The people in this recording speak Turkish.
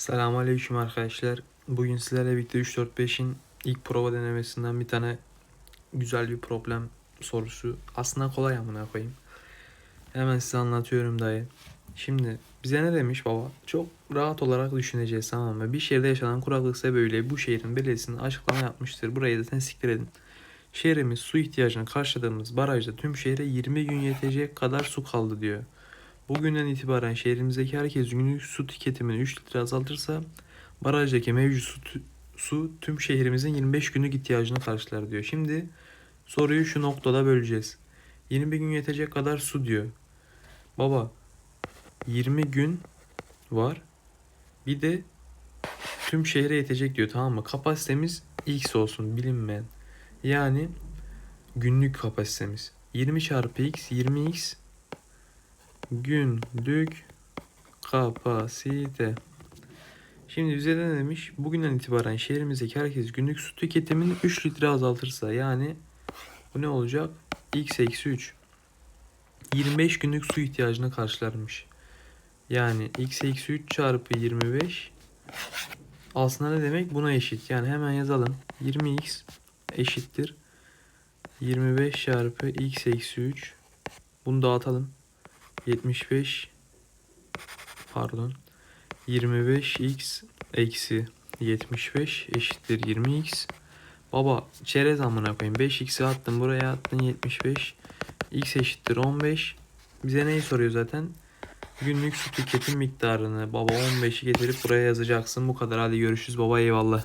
Selamünaleyküm arkadaşlar. Bugün sizlerle birlikte 3-4-5'in ilk prova denemesinden bir tane güzel bir problem sorusu. Aslında kolay amına koyayım. Hemen size anlatıyorum dayı. Şimdi bize ne demiş baba? Çok rahat olarak düşüneceğiz tamam mı? Bir şehirde yaşanan kuraklık sebebiyle bu şehrin belediyesinin açıklama yapmıştır. Burayı da siktir edin. Şehrimiz su ihtiyacını karşıladığımız barajda tüm şehre 20 gün yetecek kadar su kaldı diyor. Bugünden itibaren şehrimizdeki herkes günlük su tüketimini 3 litre azaltırsa barajdaki mevcut su, su tüm şehrimizin 25 günlük ihtiyacını karşılar diyor. Şimdi soruyu şu noktada böleceğiz. 20 gün yetecek kadar su diyor. Baba 20 gün var. Bir de tüm şehre yetecek diyor tamam mı? Kapasitemiz x olsun bilinmeyen. Yani günlük kapasitemiz. 20 çarpı x 20x günlük kapasite. Şimdi bize ne demiş? Bugünden itibaren şehrimizdeki herkes günlük su tüketimini 3 litre azaltırsa yani bu ne olacak? x eksi 3. 25 günlük su ihtiyacını karşılarmış. Yani x eksi 3 çarpı 25 aslında ne demek? Buna eşit. Yani hemen yazalım. 20x eşittir. 25 çarpı x eksi 3. Bunu dağıtalım. 75 pardon 25x eksi 75 eşittir 20x baba çerez amına koyayım. 5x'i attın buraya attın 75 x eşittir 15 bize neyi soruyor zaten? Günlük su tüketim miktarını. Baba 15'i getirip buraya yazacaksın. Bu kadar. Hadi görüşürüz. Baba eyvallah